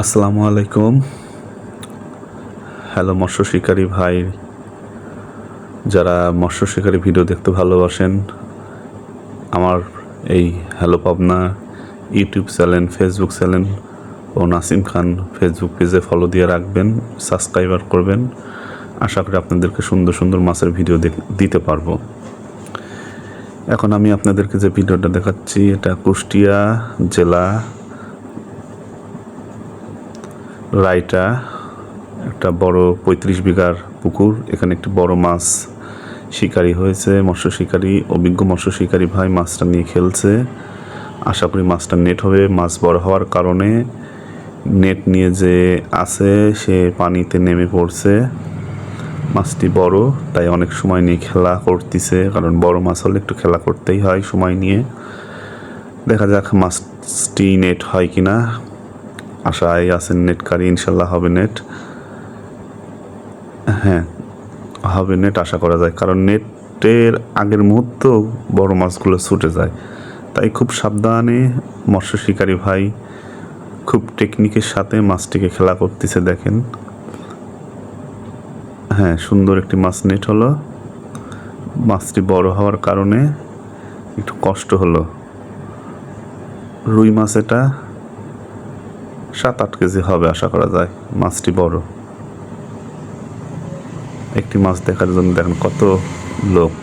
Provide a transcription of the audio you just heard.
আসসালামু আলাইকুম। হ্যালো মৎস্য শিকারী ভাই। যারা মৎস্য শিকারী ভিডিও দেখতে ভালোবাসেন, আমার এই hello Pabna YouTube channel Facebook channel ও নাসিম খান ফেসবুক পেজে ফলো দিয়ে রাখবেন সাবস্ক্রাইবার করবেন। আশা করি আপনাদেরকে সুন্দর সুন্দর মাছের ভিডিও দিতে পারব। এখন আমি আপনাদেরকে যে ভিডিওটা দেখাচ্ছি, এটা কুষ্টিয়া জেলা রায়টা, একটা বড় পঁয়ত্রিশ বিঘার পুকুর, এখানে একটি বড় মাছ শিকারি হয়েছে, মৎস্য শিকারি, অভিজ্ঞ মৎস্য শিকারি ভাই মাছটা নিয়ে খেলছে। আশা করি মাছটা নেট হবে, মাছ বড় হওয়ার কারণে নেট নিয়ে যে আছে, সে পানিতে নেমে পড়ছে। মাছটি বড়, তাই অনেক সময় নিয়ে খেলা করতেছে, কারণ বড় মাছ হলে একটু খেলা করতেই হয় সময় নিয়ে। দেখা যাক মাছটি নেট হয় কিনা। আশায় আছেন নেটকারী ইনশাল্লাহ হবে নেট হ্যাঁ হবে নেট আশা করা যায়। কারণ নেটের আগের মুহূর্ত বড় মাছগুলো ছুটে যায়। তাই খুব সাবধানে মৎস্য শিকারী ভাই খুব টেকনিকের সাথে মাছটিকে খেলা করতেছে, দেখেন। হ্যাঁ সুন্দর একটি মাছ নেট হলো। মাছটি বড় হওয়ার কারণে একটু কষ্ট হলো। রুই মাছ এটা। সাত আট কেজি হবে আশা করা যায়, মাছটি বড়। একটি মাছ দেখার জন্য দেখেন কত লোক।